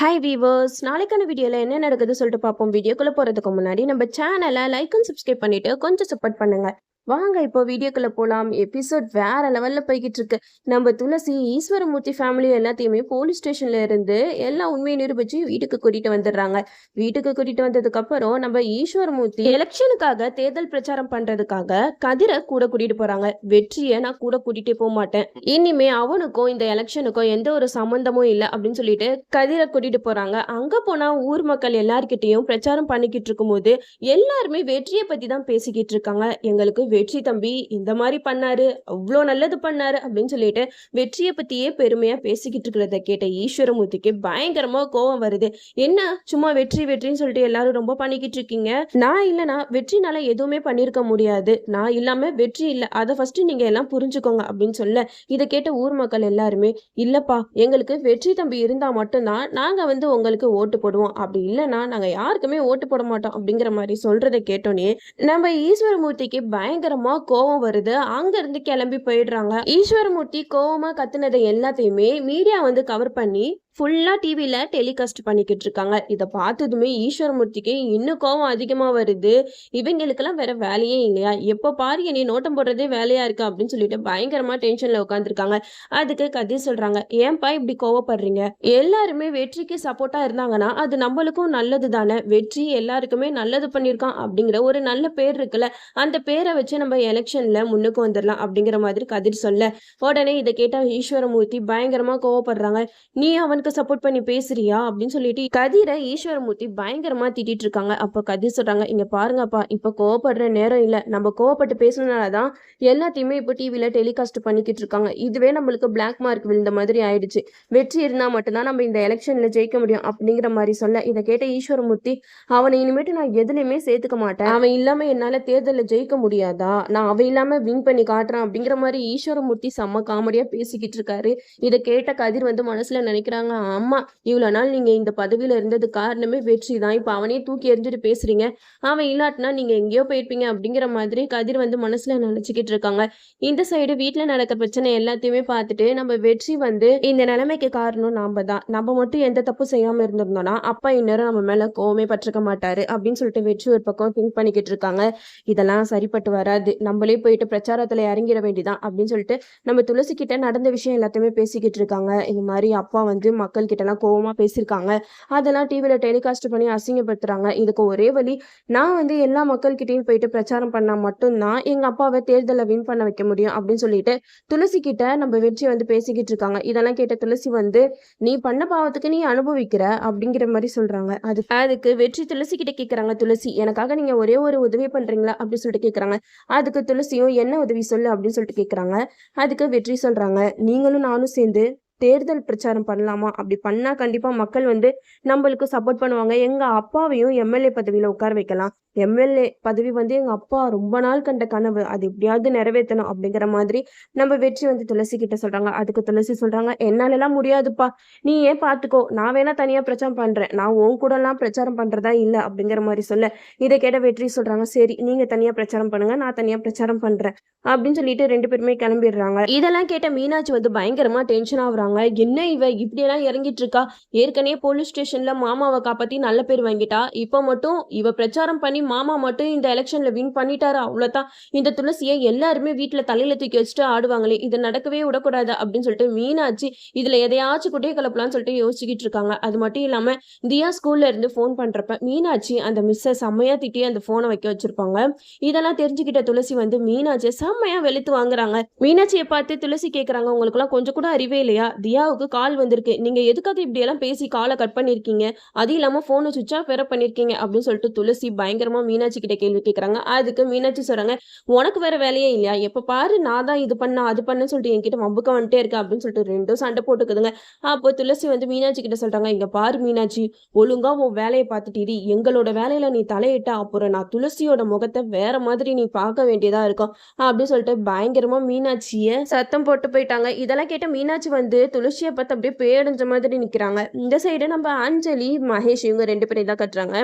Hi viewers நாளைக்கான வீடியோவில் என்ன நடக்குது சொல்லிட்டு பார்ப்போம். வீடியோக்குள்ளே போகிறதுக்கு முன்னாடி நம்ம சேனலை லைக் அண்ட் சப்ஸ்கிரைப் பண்ணிட்டு கொஞ்சம் சப்போர்ட் பண்ணுங்க. வாங்க இப்போ வீடியோக்குள்ள போகலாம் எபிசோட் வேற லெவலில் போய்கிட்டு இருக்கு நம்ம துளசி ஈஸ்வரமூர்த்தி ஃபேமிலி எல்லாத்தையுமே போலீஸ் ஸ்டேஷன்ல இருந்து எல்லா உண்மையை நிரூபிச்சு வீட்டுக்கு கூட்டிட்டு வந்துடுறாங்க. வீட்டுக்கு கூட்டிட்டு வந்ததுக்கு அப்புறம் நம்ம ஈஸ்வரமூர்த்தி எலெக்ஷனுக்காக தேர்தல் பிரச்சாரம் பண்றதுக்காக கதிரை கூட கூட்டிட்டு போறாங்க. வெற்றியை நான் கூட கூட்டிட்டே போக மாட்டேன். இனிமே அவனுக்கும் இந்த எலெக்ஷனுக்கும் எந்த ஒரு சம்பந்தமும் இல்லை அப்படின்னு சொல்லிட்டு கதிரை கூட்டிட்டு போறாங்க. அங்க போனா ஊர் மக்கள் எல்லார்கிட்டையும் பிரச்சாரம் பண்ணிக்கிட்டு இருக்கும்போது எல்லாருமே வெற்றியை பத்தி தான் பேசிக்கிட்டு இருக்காங்க. எங்களுக்கு வெற்றி தம்பி இந்த மாதிரி பண்ணாரு அவ்வளோ நல்லது பண்ணாரு அப்படின்னு சொல்லிட்டு வெற்றியை பத்தியே பெருமையா பேசிக்கிட்டு இருக்கிறத கேட்ட ஈஸ்வரமூர்த்திக்கு பயங்கரமா கோவம் வருது. என்ன சும்மா வெற்றி வெற்றின்னு சொல்லிட்டு எல்லாரும் ரொம்ப பண்ணிக்கிட்டு இருக்கீங்க? நான் இல்லைனா வெற்றினால எதுவுமே பண்ணியிருக்க முடியாது. நான் இல்லாம வெற்றி இல்லை. அதை ஃபர்ஸ்ட் நீங்க எல்லாம் புரிஞ்சுக்கோங்க அப்படின்னு சொல்ல இதை கேட்ட ஊர் மக்கள் எல்லாருமே இல்லப்பா எங்களுக்கு வெற்றி தம்பி இருந்தா மட்டும்தான் நாங்க வந்து உங்களுக்கு ஓட்டு போடுவோம். அப்படி இல்லைன்னா நாங்க யாருக்குமே ஓட்டு போட மாட்டோம் அப்படிங்கிற மாதிரி சொல்றதை கேட்டோன்னே நம்ம ஈஸ்வரமூர்த்திக்கு பயங்கரமா கோவம் வருது. அங்க இருந்து கிளம்பி போயிடுறாங்க. ஈஸ்வரமூர்த்தி கோவமா கத்துனதை எல்லாத்தையுமே மீடியா வந்து கவர் பண்ணி ஃபுல்லாக டிவியில் டெலிகாஸ்ட் பண்ணிக்கிட்டு இருக்காங்க இதை பார்த்ததுமே ஈஸ்வரமூர்த்திக்கு இன்னும் கோவம் அதிகமாக வருது. இவங்களுக்கெல்லாம் வேற வேலையே இல்லையா? எப்போ பாரு என்னை நோட்டம் போடுறதே வேலையா இருக்கு அப்படின்னு சொல்லிட்டு பயங்கரமாக டென்ஷனில் உட்காந்துருக்காங்க அதுக்கு கதிர் சொல்கிறாங்க ஏன்பா இப்படி கோவப்படுறீங்க? எல்லாருமே வெற்றிக்கு சப்போர்ட்டாக இருந்தாங்கன்னா அது நம்மளுக்கும் நல்லது தானே? வெற்றி எல்லாருக்குமே நல்லது பண்ணியிருக்கான் அப்படிங்கிற ஒரு நல்ல பேர் இருக்குல்ல அந்த பேரை வச்சு நம்ம எலெக்ஷனில் முன்னுக்கு வந்துடலாம் அப்படிங்கிற மாதிரி கதிர் சொல்ல. உடனே இதை கேட்டால் ஈஸ்வரமூர்த்தி பயங்கரமாக கோவப்படுறாங்க நீ அவனுக்கு சப்போர்ட் பண்ணி பேசுறியா? அப்படின்னு சொல்லிட்டு கதிரை ஈஸ்வரமூர்த்தி பயங்கரமா திட்டிட்டு இருக்காங்க. அப்ப கதிர் சொல்றாங்க இங்க பாருங்கப்பா இப்ப கோவப்படுற நேரம் இல்ல. நம்ம கோவப்பட்டு பேசுனதுனாலதான் எல்லாத்தையுமே இப்போ டிவியில டெலிகாஸ்ட் பண்ணிக்கிட்டு இருக்காங்க. இதுவே நம்மளுக்கு பிளாக் மார்க் விழுந்த மாதிரி ஆயிடுச்சு. வெற்றி இருந்தா மட்டும்தான் நம்ம இந்த எலெக்ஷன்ல ஜெயிக்க முடியும். அப்படிங்கிற மாதிரி சொல்ல இதை கேட்ட ஈஸ்வரமூர்த்தி அவனை இனிமேட்டு நான் எதுலையுமே சேர்த்துக்க மாட்டேன். அவன் இல்லாம என்னால தேர்தலில் ஜெயிக்க முடியாதா? நான் அவன் இல்லாம வின் பண்ணி காட்டுறான். அப்படிங்கிற மாதிரி ஈஸ்வரமூர்த்தி செம்ம காமெடியா பேசிக்கிட்டு இருக்காரு. இதை கேட்ட கதிர் வந்து மனசுல நினைக்கிறாங்க அம்மா இவ்வளவு நாள் நீங்க இந்த பதவியில இருந்தது காரணமே வெற்றி தான். இப்ப அவனே தூக்கி எறிஞ்சிட்டு பேசுறீங்க. அவன் இல்லாட்டினா நீங்க எங்கேயோ போயிருப்பீங்க அப்படிங்கிற மாதிரி கதிர் வந்து மனசுல நினைச்சுக்கிட்டு இருக்காங்க. இந்த சைடு வீட்டில் நடக்கிற பிரச்சனை எல்லாத்தையுமே பார்த்துட்டு நம்ம வெற்றி வந்து இந்த நிலைமைக்கு காரணம் நாம தான். நம்ம மட்டும் எந்த தப்பு செய்யாம இருந்திருந்தோம்னா அப்பா இந்நேரம் நம்ம மேல கோவமே பற்றிருக்க மாட்டாரு அப்படின்னு சொல்லிட்டு வெற்றி ஒரு பக்கம் திங்க் பண்ணிக்கிட்டு இருக்காங்க. இதெல்லாம் சரிப்பட்டு வராது. நம்மளே போயிட்டு பிரச்சாரத்துல இறங்கிட வேண்டிதான் அப்படின்னு சொல்லிட்டு நம்ம துளசி கிட்ட நடந்த விஷயம் எல்லாத்தையுமே பேசிக்கிட்டு இருக்காங்க. இந்த மாதிரி அப்பா வந்து மக்கள் கிட்டலாம் எல்லாம் பேசியிருக்காங்க. அதெல்லாம் டிவியில் டெலிகாஸ்ட் பண்ணி அசிங்கப்படுத்துறாங்க. இதுக்கு ஒரே வழி நான் வந்து எல்லா மக்கள்கிட்டையும் போயிட்டு பிரச்சாரம் பண்ணால் மட்டும்தான் எங்கள் அப்பாவை தேர்தலில் வின் பண்ண வைக்க முடியும் அப்படின்னு சொல்லிட்டு துளசி கிட்ட நம்ம வெற்றி வந்து பேசிக்கிட்டு இருக்காங்க. இதெல்லாம் கேட்ட துளசி வந்து நீ பண்ண பாவத்துக்கு நீ அனுபவிக்கிற அப்படிங்கிற மாதிரி சொல்கிறாங்க அது அதுக்கு வெற்றி துளசி கிட்ட கேட்குறாங்க துளசி எனக்காக நீங்கள் ஒரே ஒரு உதவி பண்ணுறீங்களா அப்படின்னு சொல்லிட்டு கேட்குறாங்க அதுக்கு துளசியும் என்ன உதவி சொல்லு? அப்படின்னு சொல்லிட்டு கேட்குறாங்க அதுக்கு வெற்றி சொல்கிறாங்க நீங்களும் நானும் சேர்ந்து தேர்தல் பிரச்சாரம் பண்ணலாமா? அப்படி பண்ணால் கண்டிப்பாக மக்கள் வந்து நம்மளுக்கு சப்போர்ட் பண்ணுவாங்க. எங்க அப்பாவையும் எம்எல்ஏ பதவியில் உட்கார வைக்கலாம். எம்எல்ஏ பதவி வந்து எங்க அப்பா ரொம்ப நாள் கண்ட கனவு. அது எப்படியாவது நிறைவேற்றணும் அப்படிங்கிற மாதிரி நம்ம வெற்றி வந்து துளசி கிட்ட சொல்றாங்க. அதுக்கு துளசி சொல்றாங்க என்னாலலாம் முடியாதுப்பா. நீ ஏன் பாத்துக்கோ. நான் வேணா தனியா பிரச்சாரம் பண்றேன். நான் உன் கூட எல்லாம் பிரச்சாரம் பண்றதா இல்ல. அப்படிங்கிற மாதிரி சொல்ல. இதை கேட்ட வெற்றி சொல்றாங்க சரி நீங்க தனியா பிரச்சாரம் பண்ணுங்க. நான் தனியா பிரச்சாரம் பண்றேன். அப்படின்னு சொல்லிட்டு ரெண்டு பேருமே கிளம்பிடுறாங்க. இதெல்லாம் கேட்ட மீனாட்சி வந்து பயங்கரமா டென்ஷன் ஆகுறாங்க. என்ன இவ? இப்படியெல்லாம் இறங்கிட்டு இருக்கா ஏற்கனவே போலீஸ் ஸ்டேஷன்ல மாமாவை காப்பாத்தி நல்ல பேர் வாங்கிட்டா. இப்போ மட்டும் இவ பிரச்சாரம் பண்ணி மாமா மட்டும் இந்த எலெக்ஷன்ல வின் பண்ணிட்டாரு? அவ்வளோதான் இந்த துளசியை எல்லாருமே வீட்டில் தலையில தூக்கி வச்சுட்டு ஆடுவாங்களே இது நடக்கவே விடக்கூடாது அப்படின்னு சொல்லிட்டு மீனாட்சி இதுல எதையாச்சும் குட்டையை கலப்பலாம்னு சொல்லிட்டு யோசிச்சுக்கிட்டு இருக்காங்க. அது மட்டும் இல்லாம தியா ஸ்கூல்ல இருந்து ஃபோன் பண்றப்ப மீனாட்சி அந்த மிஸ்ஸை செம்மையா திட்டி அந்த போனை வைக்க வச்சிருப்பாங்க. இதெல்லாம் தெரிஞ்சுக்கிட்ட துளசி வந்து மீனாட்சியை செம்மையா வெளுத்து வாங்குறாங்க. மீனாட்சியை பார்த்து துளசி கேக்குறாங்க உங்களுக்குலாம் கொஞ்சம் கூட அறிவே இல்லையா? தியாவுக்கு கால் வந்திருக்கு. நீங்க எதுக்காக இப்படி எல்லாம் பேசி காலை கட் பண்ணிருக்கீங்க அது இல்லாம போனை சுவிச் ஆஃப் வேற பண்ணிருக்கீங்க அப்படின்னு சொல்லிட்டு துளசி பயங்கர பயங்கரமா மீனாட்சி கிட்ட கேள்வி கேக்குறாங்க. அதுக்கு மீனாட்சி சொல்றாங்க உனக்கு வேற வேலையே இல்லையா? எப்ப பாரு நான் தான் இது பண்ண அது பண்ண சொல்லிட்டு என்கிட்ட வம்புக்க வந்துட்டே இருக்க? அப்படின்னு சொல்லிட்டு ரெண்டும் சண்டை போட்டுக்குதுங்க. அப்போ துளசி வந்து மீனாட்சி கிட்ட சொல்றாங்க இங்க பாரு மீனாட்சி ஒழுங்கா உன் வேலையை பார்த்துட்டு எங்களோட வேலையில நீ தலையிட்ட அப்புறம் நான் துளசியோட முகத்தை வேற மாதிரி நீ பார்க்க வேண்டியதா இருக்கும். அப்படின்னு சொல்லிட்டு பயங்கரமா மீனாட்சிய சத்தம் போட்டு போயிட்டாங்க. இதெல்லாம் கேட்ட மீனாட்சி வந்து துளசியை பார்த்து அப்படியே பேடைஞ்ச மாதிரி நிக்கிறாங்க. இந்த சைடு நம்ம அஞ்சலி மகேஷ் இவங்க ரெண்டு பேரும் தான் கட்டுறாங்க.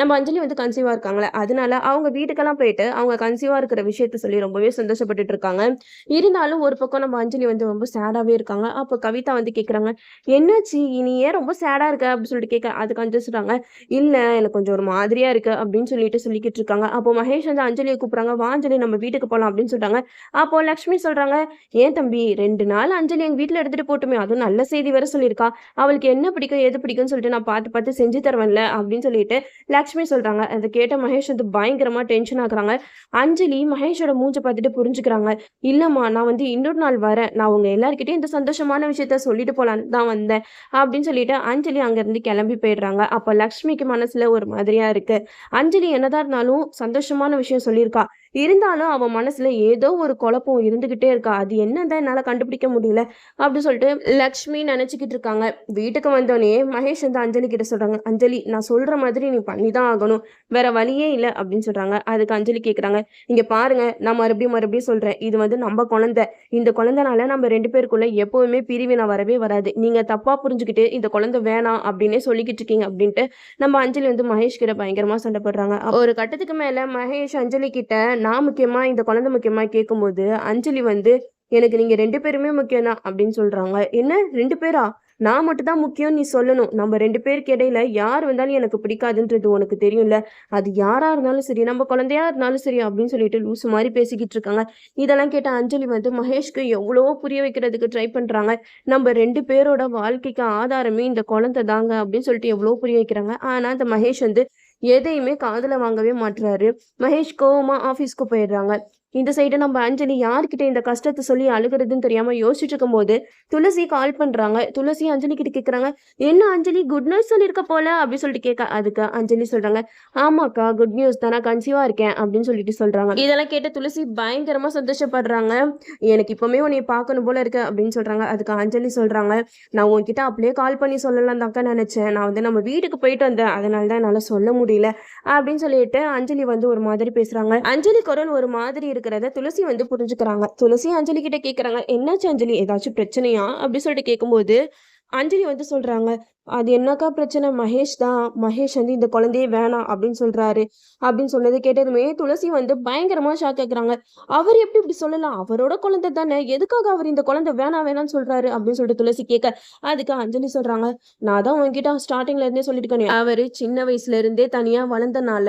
நம்ம அஞ்சலி வந்து கன்சீவா இருக்காங்க. இருக்காங்களே அதனால அவங்க வீட்டுக்கெல்லாம் போயிட்டு அவங்க கன்சீவா இருக்கிற விஷயத்த சொல்லி ரொம்பவே சந்தோஷப்பட்டுட்டு இருக்காங்க. இருந்தாலும் ஒரு பக்கம் நம்ம அஞ்சலி வந்து ரொம்ப சேடாவே இருக்காங்க. அப்போ கவிதா வந்து கேக்குறாங்க என்னாச்சு? இனி ஏன் ரொம்ப சேடா இருக்க? அப்படின்னு சொல்லிட்டு கேட்க அதுக்கு அஞ்சு சொல்றாங்க இல்ல எனக்கு கொஞ்சம் ஒரு மாதிரியா இருக்கு. அப்படின்னு சொல்லிட்டு சொல்லிக்கிட்டு இருக்காங்க. அப்போ மகேஷ் வந்து அஞ்சலியை கூப்பிடுறாங்க வா அஞ்சலி நம்ம வீட்டுக்கு போலாம். அப்படின்னு சொல்றாங்க. அப்போ லக்ஷ்மி சொல்றாங்க ஏன் தம்பி ரெண்டு நாள் அஞ்சலி எங்க வீட்டுல எடுத்துட்டு போட்டுமே அதுவும் நல்ல செய்தி வேற சொல்லியிருக்கா. அவளுக்கு என்ன பிடிக்கும் எது பிடிக்கும்னு சொல்லிட்டு நான் பார்த்து பார்த்து செஞ்சு தருவேன்ல. அப்படின்னு சொல்லிட்டு லக்ஷ்மி சொல்றாங்க. அதை கேட்ட மகேஷ் வந்து பயங்கரமா டென்ஷன் ஆகுறாங்க. அஞ்சலி மகேஷோட மூஞ்ச பார்த்துட்டு புரிஞ்சுக்கிறாங்க. இல்லம்மா நான் வந்து இன்னொரு நாள் வரேன். நான் உங்க எல்லார்கிட்டயும் இந்த சந்தோஷமான விஷயத்த சொல்லிட்டு போலான்னு தான் வந்தேன். அப்படின்னு சொல்லிட்டு அஞ்சலி அங்கிருந்து கிளம்பி போயிடுறாங்க. அப்ப லக்ஷ்மிக்கு மனசுல ஒரு மாதிரியா இருக்கு. அஞ்சலி என்னதான் இருந்தாலும் சந்தோஷமான விஷயம் சொல்லியிருக்கா. இருந்தாலும் அவன் மனசுல ஏதோ ஒரு குழப்பம் இருந்துகிட்டே இருக்கா. அது என்னதான் என்னால கண்டுபிடிக்க முடியல அப்படி சொல்லிட்டு லக்ஷ்மி நினைச்சுக்கிட்டு இருக்காங்க. வீட்டுக்கு வந்தோடனே மகேஷ் வந்து அஞ்சலி கிட்ட சொல்றாங்க அஞ்சலி நான் சொல்ற மாதிரி நீ பண்ணிதான் ஆகணும். வேற வழியே இல்லை. அப்படின்னு சொல்றாங்க. அதுக்கு அஞ்சலி கேக்குறாங்க இங்க பாருங்க நான் மறுபடியும் மறுபடியும் சொல்றேன். இது வந்து நம்ம குழந்தை. இந்த குழந்தைனால நம்ம ரெண்டு பேருக்குள்ள எப்பவுமே பிரிவினை வரவே வராது. நீங்க தப்பா புரிஞ்சுக்கிட்டு இந்த குழந்தை வேணாம் அப்படின்னே சொல்லிக்கிட்டு இருக்கீங்க அப்படின்ட்டு நம்ம அஞ்சலி வந்து மகேஷ் கிட்ட பயங்கரமா சண்டை போடுறாங்க. ஒரு கட்டத்துக்கு மேல மகேஷ் அஞ்சலி கிட்ட நான் முக்கியமாக இந்த குழந்தை முக்கியமாக கேட்கும்போது அஞ்சலி வந்து எனக்கு நீங்கள் ரெண்டு பேருமே முக்கியம் தான் அப்படின்னு சொல்கிறாங்க என்ன? ரெண்டு பேரா? நான் மட்டும் தான் முக்கியம் நீ சொல்லணும். நம்ம ரெண்டு பேருக்கு இடையில யார் வந்தாலும் எனக்கு பிடிக்காதுன்றது உனக்கு தெரியும்ல. அது யாரா இருந்தாலும் சரி நம்ம குழந்தையா இருந்தாலும் சரி அப்படின்னு சொல்லிட்டு லூசு மாதிரி பேசிக்கிட்டு இருக்காங்க. இதெல்லாம் கேட்ட அஞ்சலி வந்து மகேஷ்க்கு எவ்வளவோ புரிய வைக்கிறதுக்கு ட்ரை பண்றாங்க. நம்ம ரெண்டு பேரோட வாழ்க்கைக்கு ஆதாரமே இந்த குழந்தை தாங்க அப்படின்னு சொல்லிட்டு எவ்வளோ புரிய வைக்கிறாங்க. ஆனா அந்த மகேஷ் வந்து எதையுமே காதில் வாங்கவே மாட்டுறாரு மகேஷ் கோவமா ஆஃபீஸ்க்கு போயிடுறாங்க. இந்த சைடு நம்ம அஞ்சலி யார்கிட்ட இந்த கஷ்டத்தை சொல்லி அழுகிறதுன்னு தெரியாம யோசிச்சுட்டு இருக்கும்போது துளசி கால் பண்றாங்க. துளசி அஞ்சலி கிட்ட கேட்குறாங்க என்ன அஞ்சலி? குட் நியூஸ் சொல்லியிருக்க போல? அப்படின்னு சொல்லிட்டு கேட்க அதுக்கு அஞ்சலி சொல்றாங்க. ஆமாக்கா குட் நியூஸ் தான் நான் கன்சீவா இருக்கேன். அப்படின்னு சொல்லிட்டு சொல்றாங்க. இதெல்லாம் கேட்ட துளசி பயங்கரமா சந்தோஷப்படுறாங்க. எனக்கு இப்பவுமே உன்னை பார்க்கணும் போல இருக்கு. அப்படின்னு சொல்றாங்க. அதுக்கு அஞ்சலி சொல்றாங்க. நான் உன்கிட்ட அப்படியே கால் பண்ணி சொல்லலாம் தாக்கா நினைச்சேன். நான் வந்து நம்ம வீட்டுக்கு போயிட்டு வந்தேன். அதனால தான் என்னால சொல்ல முடியல. அப்படின்னு சொல்லிட்டு அஞ்சலி வந்து ஒரு மாதிரி பேசுறாங்க. அஞ்சலி குரல் ஒரு மாதிரி இருக்கு. இருக்கிறத துளசி வந்து புரிஞ்சுக்கிறாங்க. துளசி அஞ்சலி கிட்ட கேட்குறாங்க என்னாச்சு அஞ்சலி? ஏதாச்சும் பிரச்சனையா? அப்படி சொல்லிட்டு கேட்கும்போது அஞ்சலி வந்து சொல்றாங்க. அது என்னக்கா பிரச்சனை? மகேஷ் தான். மகேஷ் வந்து இந்த குழந்தையே வேணாம் அப்படின்னு சொல்றாரு. அப்படின்னு சொன்னது கேட்டதுமே துளசி வந்து பயங்கரமா ஷாக் கேட்குறாங்க அவர் எப்படி இப்படி சொல்லலாம்? அவரோட குழந்தை தானே. எதுக்காக அவர் இந்த குழந்தை வேணாம் வேணாம்னு சொல்றாரு? அப்படின்னு சொல்லிட்டு துளசி கேட்க அதுக்கு அஞ்சலி சொல்றாங்க. நான் தான் உங்ககிட்ட ஸ்டார்டிங்ல இருந்தே சொல்லிட்டு அவரு சின்ன வயசுல இருந்தே தனியா வளர்ந்தனால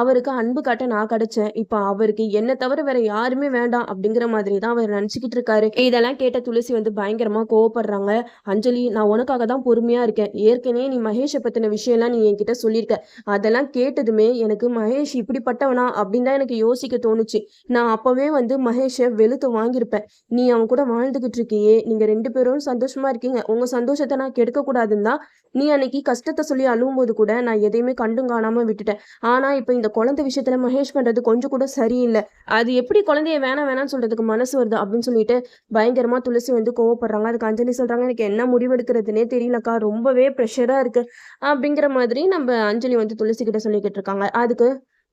அவருக்கு அன்பு காட்ட நான் கிடைச்சேன். இப்ப அவருக்கு என்ன தவிர வேற யாருமே வேண்டாம் அப்படிங்கிற மாதிரி தான் அவர் நினைச்சுக்கிட்டு இருக்காரு. இதெல்லாம் கேட்ட துளசி வந்து பயங்கரமா கோவப்படுறாங்க. அஞ்சலி நான் உனக்காக தான் பொறுமையா இருக்கேன். ஏற்கனவே நீ மகேஷை பத்தின விஷயம்லாம் நீ என்கிட்ட சொல்லியிருக்க. அதெல்லாம் கேட்டதுமே எனக்கு மகேஷ் இப்படிப்பட்டவனா அப்படின்னு தான் எனக்கு யோசிக்க தோணுச்சு. நான் அப்பவே வந்து மகேஷை வெளுத்து வாங்கியிருப்பேன். நீ அவன் கூட வாழ்ந்துகிட்டு இருக்கியே. நீங்க ரெண்டு பேரும் சந்தோஷமா இருக்கீங்க. உங்க சந்தோஷத்தை நான் கெடுக்க கூடாதுன்னு தான் நீ அன்னைக்கு கஷ்டத்தை சொல்லி அழுவும் போது கூட நான் எதையுமே கண்டும் காணாம விட்டுட்டேன். ஆனா இப்ப இந்த குழந்தை விஷயத்துல மகேஷ் பண்றது கொஞ்சம் கூட சரியில்லை. அது எப்படி குழந்தைய வேணாம் வேணாம்னு சொல்றதுக்கு மனசு வருது அப்படின்னு சொல்லிட்டு பயங்கரமா துளசி வந்து கோவப்படுறாங்க. அதுக்கு அஞ்சலி சொல்றாங்க. எனக்கு என்ன முடிவெடுக்கிறதுனே தெரியலக்கா. ரொம்பவே ப்ரெஷராக இருக்கு. அப்படிங்கிற மாதிரி நம்ம அஞ்சலி வந்து துளசி கிட்ட சொல்லிக்கிட்டு இருக்காங்க. அதுக்கு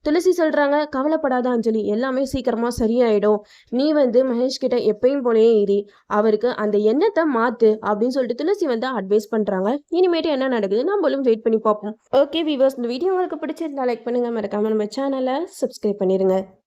துளசி சொல்றாங்க கவலைப்படாத அஞ்சலி எல்லாமே சீக்கிரமா சரியாயிடும். நீ வந்து மகேஷ் கிட்ட எப்பயும் போலயே இரு. அவருக்கு அந்த எண்ணத்தை மாற்று அப்படின்னு சொல்லிட்டு துளசி வந்து அட்வைஸ் பண்றாங்க. இனிமேட்டு என்ன நடக்குது? நம்மளும் வெயிட் பண்ணி பார்ப்போம். ஓகே வீவர்ஸ் இந்த வீடியோ உங்களுக்கு பிடிச்சிருந்தா லைக் பண்ணுங்க. மறக்காம நம்ம சேனலை சப்ஸ்கிரைப் பண்ணிடுங்க